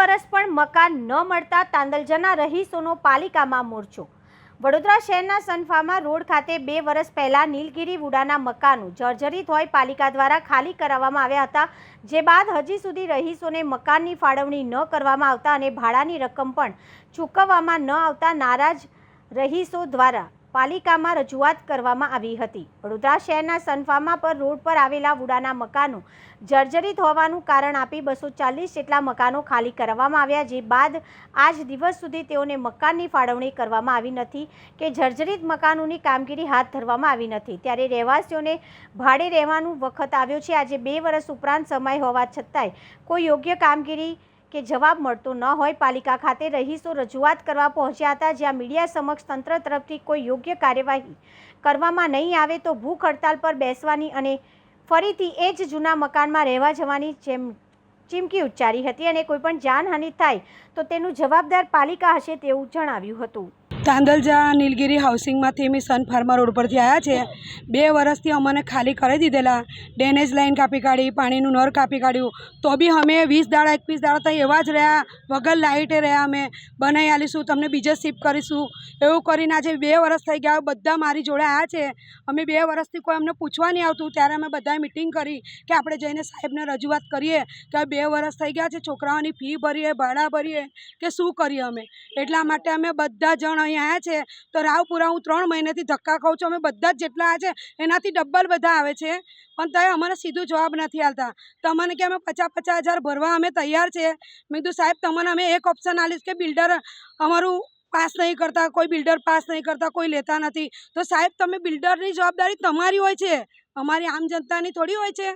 વર્ષ પણ મકાન ન મળતા તાંદલજાના રહીશોનો પાલિકામાં મોરચો. વડોદરા શહેરના સનફાર્મા રોડ ખાતે બે વર્ષ પહેલા નીલગિરી વુડાના મકાનો જર્જરિત હોય પાલિકા દ્વારા ખાલી કરાવવામાં આવ્યા હતા, જે બાદ હજી સુધી રહીશોને મકાનની ફાળવણી ન કરવામાં આવતા અને ભાડાની રકમ પણ ચૂકવવામાં ન આવતા નારાજ રહીશો દ્વારા પાલિકામાં રજૂઆત કરવામાં આવી હતી. વડોદરા શહેરના સનફાર્મા પર રોડ પર આવેલા વુડાના મકાનો જર્જરિત હોવાનું કારણ આપી બસો ચાલીસ જેટલા મકાનો ખાલી કરવામાં આવ્યા, જે બાદ આજ દિવસ સુધી તેઓને મકાનની ફાળવણી કરવામાં આવી નથી કે જર્જરિત મકાનોની કામગીરી હાથ ધરવામાં આવી નથી. ત્યારે રહેવાસીઓને ભાડે રહેવાનું વખત આવ્યો છે. આજે બે વર્ષ ઉપરાંત સમય હોવા છતાંય કોઈ યોગ્ય કામગીરી કે જવાબ મળતો ન હોય પાલિકા ખાતે રહીશો રજૂઆત કરવા પહોંચ્યા હતા જ્યાં મીડિયા સમક્ષ તંત્ર તરફથી કોઈ યોગ્ય કાર્યવાહી કરવામાં નહીં આવે તો ભૂખ હડતાલ પર બેસવાની અને ફરીથી એ જ જૂના મકાનમાં રહેવા જવાની જેમ ચીમકી ઉચ્ચારી હતી અને કોઈપણ જાનહાનિ થાય તો તેનું જવાબદાર પાલિકા હશે તેવું જણાવ્યું હતું. તાંદલજા નીલગીરી હાઉસિંગમાંથી અમે સન ફાર્મા રોડ પરથી આવ્યા છે. બે વર્ષથી અમને ખાલી કરી દીધેલા. ડેનેજ લાઈન કાપી કાઢી, પાણીનું નળ કાપી કાઢ્યું. તો બી અમે વીસ દાડા, એકવીસ દાડા તો એવા જ રહ્યા. વગર લાઇટે રહ્યા અમે. બનાવી આલીશું, તમને બીજે શિફ્ટ કરીશું. એવું કરીને આજે બે વર્ષ થઈ ગયા. બધા મારી જોડે આવ્યા છે. અમે બે વર્ષથી કોઈ અમને પૂછવા નહીં આવતું. ત્યારે અમે બધાએ મિટિંગ કરી કે આપણે જઈને સાહેબને રજૂઆત કરીએ કે બે વર્ષ થઈ ગયા છે. છોકરાઓની ફી ભરીએ, ભાડા ભરીએ કે શું કરીએ અમે? એટલા માટે અમે બધા જણ અહીં આવ્યા છે, તો રાવપુરા હું ત્રણ મહિનેથી ધક્કા ખાઉં છું. અમે બધા જ જેટલા છે, એનાથી ડબલ બધા આવે છે. પણ ત્યાં અમને સીધું જવાબ નથી આવતા તમને કે અમે પચાસ પચાસ હજાર ભરવા અમે તૈયાર છે? મેં કીધું, સાહેબ, તમને અમે એક ઓપ્શન આલીશ કે બિલ્ડર અમારું પાસ નહીં કરતા, કોઈ બિલ્ડર પાસ નહીં કરતા, કોઈ લેતા નથી. તો સાહેબ, તમે બિલ્ડરની જવાબદારી તમારી હોય છે. અમારી આમ જનતાની થોડી હોય છે.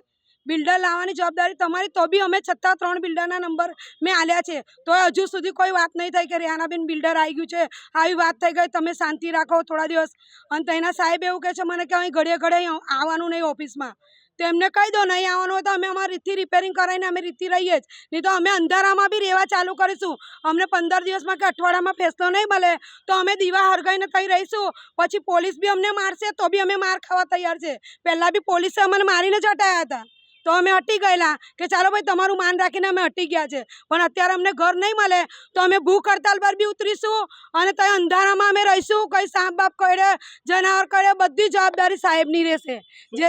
બિલ્ડર લાવવાની જવાબદારી તમારી, તો બી અમે છતાં ત્રણ બિલ્ડરના નંબર મેં આલ્યા છે. તો હજુ સુધી કોઈ વાત નહીં થઈ કે રેહાનાબેન બિલ્ડર આવી ગયું છે. આવી વાત થઈ ગઈ, તમે શાંતિ રાખો થોડા દિવસ. અને તેના સાહેબ એવું કહે છે, મને કે અહીં ઘડીએ ઘડીએ આવવાનું નહીં ઓફિસમાં. તો એમને કહી દો, નહીં આવવાનું હોય તો અમે અમારી રીતથી રિપેરિંગ કરાવીને અમે રીતથી રહીએ જ. નહીં તો અમે અંધારામાં બી રહેવા ચાલુ કરીશું. અમને પંદર દિવસમાં કે અઠવાડિયામાં ફેસલો નહીં મળે. તો અમે દીવા હરગાઈને થઈ રહીશું. પછી પોલીસ બી અમને મારશે, તો બી અમે માર ખાવા તૈયાર છે. પહેલાં બી પોલીસે અમને મારીને જ હતા. તો અમે હટી ગયેલા કે ચાલો ભાઈ તમારું માન રાખીને અમે હટી ગયા છે. પણ અત્યારે અમને ઘર નહીં મળે તો અમે ભૂખ હડતાલ પર બી ઉતરીશું અને ત્યાં અંધારામાં અમે રહીશું કઈ સાપ બાપ કરે જનાવર કરે બધી જવાબદારી સાહેબની રહેશે. જે?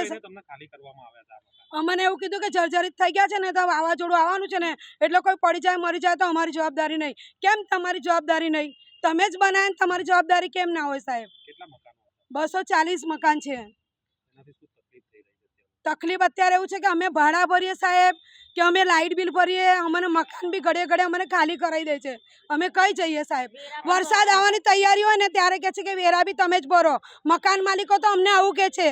અમને એવું કીધું કે જર્જરિત થઈ ગયા છે ને તો વાવાઝોડું આવવાનું છે ને એટલે કોઈ પડી જાય મરી જાય તો અમારી જવાબદારી નહીં. કેમ તમારી જવાબદારી નહીં? તમે જ બનાવે ને તમારી જવાબદારી કેમ ના હોય સાહેબ? કેટલા મકાનો હતા? બસો ચાલીસ મકાન છે એનાથી શું તકલીફ થઈ રહી છે અત્યારે? તકલીફ અત્યારે એવું છે કે અમે ભાડા ભરીએ સાહેબ કે અમે લાઇટ બિલ ભરીએ અમને મકાન બી ઘડે ઘડે અમને ખાલી કરાવી દે છે. અમે કઈ જઈએ સાહેબ? વરસાદ આવવાની તૈયારી હોય ને ત્યારે કહે છે કે વેરા બી તમે જ ભરો. મકાન માલિકો તો અમને આવું કહે છે.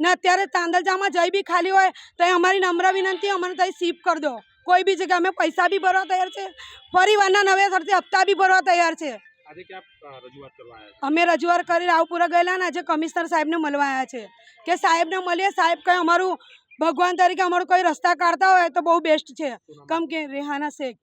ને અત્યારે તાંદલજામાં જઈ બી ખાલી હોય તો એ અમારી નમ્ર વિનંતી અમને ત્યાં સીપ કરી દો. કોઈ બી જગ્યાએ અમે પૈસા બી ભરવા તૈયાર છે. પરિવારના નવેસરથી હપ્તા બી ભરવા તૈયાર છે. આજે ક્યાં અ, રજૂઆત કરવા આવ્યા છો? અમે રજૂઆત કરી રાવપુરા ગયેલા ને આજે કમિશનર સાહેબને મળવા આવ્યા છે. કે સાહેબને મળીએ સાહેબ કંઈ અમારું ભગવાન તરીકે અમારું કોઈ રસ્તા કાઢતા હોય તો બહુ બેસ્ટ છે. કમ કે રેહાના શેખ.